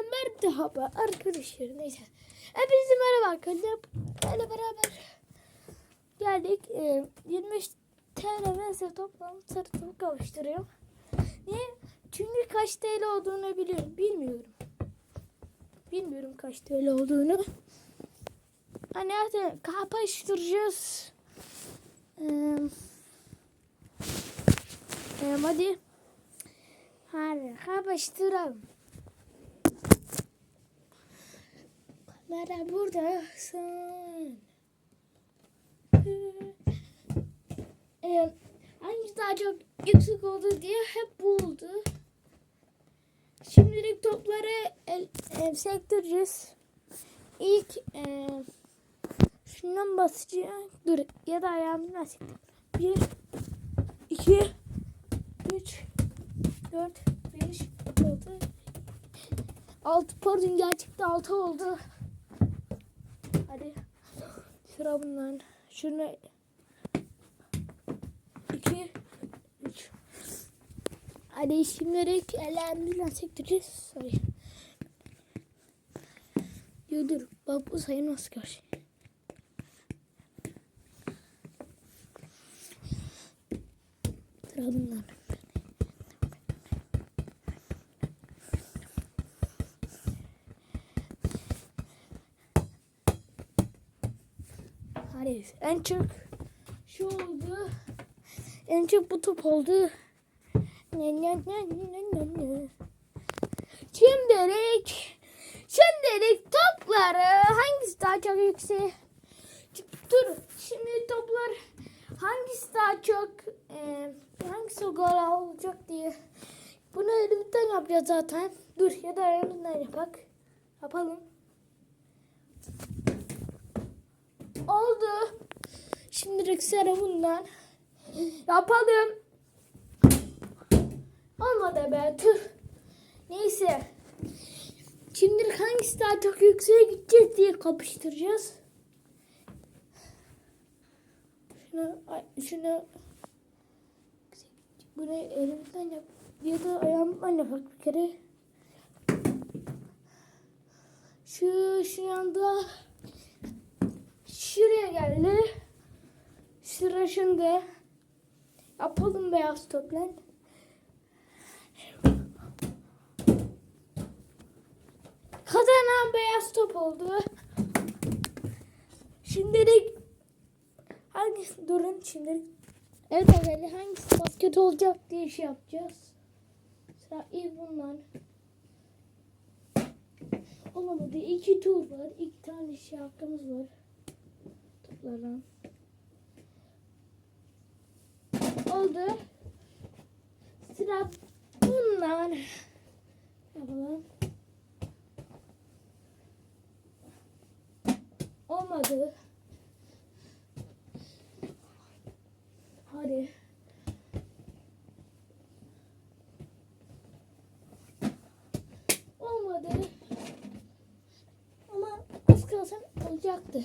merhaba arkadaşlar neyse. Hepinize merhaba arkadaşlar. Böyle beraber geldik. Ee, 25 TL neyse toplam sırtımı kavuşturuyorum. Niye? Çünkü kaç TL olduğunu biliyorum. Bilmiyorum. Bilmiyorum kaç TL olduğunu. Hani zaten kapıştıracağız. Ee, e, hadi. Hadi kapıştıralım. Kamera buradasın. Ee, hangisi daha çok yüksek oldu diye hep buldu. Şimdilik topları el, el sektireceğiz. İlk e, şundan basacağım. Dur ya da ayağımdan sektir. Bir, iki, üç, dört, beş, altı, altı pardon gerçekten altı oldu. Sıra bundan. Şunu iki, üç. Hadi şimdilik ellerimizle sektireceğiz. Sorry. Yo, dur. Bak bu sayılmaz karşı. Sıra bundan. Hadi en çok şu oldu. En çok bu top oldu. Şimdilik şimdilik topları hangisi daha çok yüksek? Dur şimdi toplar hangisi daha çok e, hangisi gol olacak diye. Bunu elimizden yapacağız zaten. Dur ya da elimizden yapak. Yapalım. Oldu. Şimdilik sıra bundan. Yapalım. Olmadı be tüh. Neyse. Şimdilik hangisi daha çok yükseğe gideceğiz diye kapıştıracağız. Şunu, şunu bunu elimden yap ya da ayağımdan yapak bir kere. Şu şu anda şuraya geldi. Sıra şimdi. Yapalım beyaz topla. Kazanan beyaz top oldu. Şimdilik hangisi durun şimdilik. Evet arkadaşlar hangisi basket olacak diye şey yapacağız. Sıra ilk bundan. Olamadı. İki tur var. İki tane şey hakkımız var. Toplardan. Oldu. Sıra bundan. Yapalım. Olmadı. Hadi. Olmadı. Ama az kalsam olacaktı.